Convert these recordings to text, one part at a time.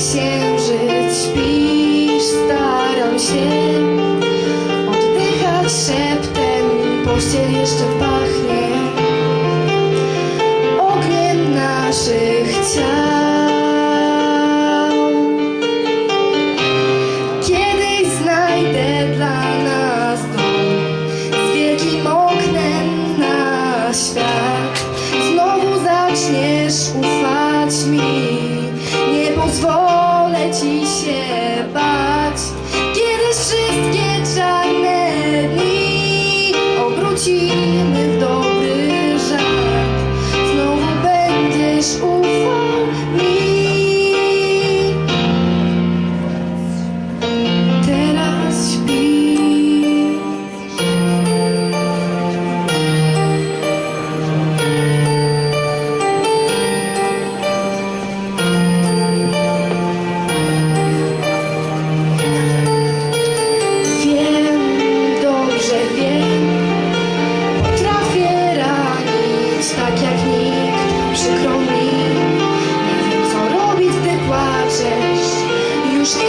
księżyc śpisz, staram się szeptem, pościel jeszcze pachnie ogniem naszych ciał. Kiedyś znajdę dla nas dom z wielkim oknem na świat. Znowu zaczniesz ufać mi, nie pozwolę ci się bać. Kiedyś dream you've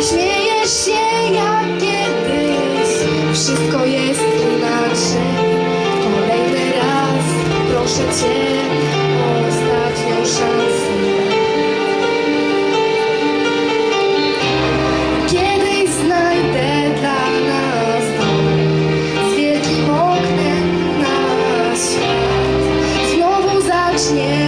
śmiejesz się jak kiedyś. Wszystko jest inaczej. Kolejny raz proszę Cię o ostatnią szansę. Kiedyś znajdę dla nas dom Z wielkim oknem na świat. Znowu zacznie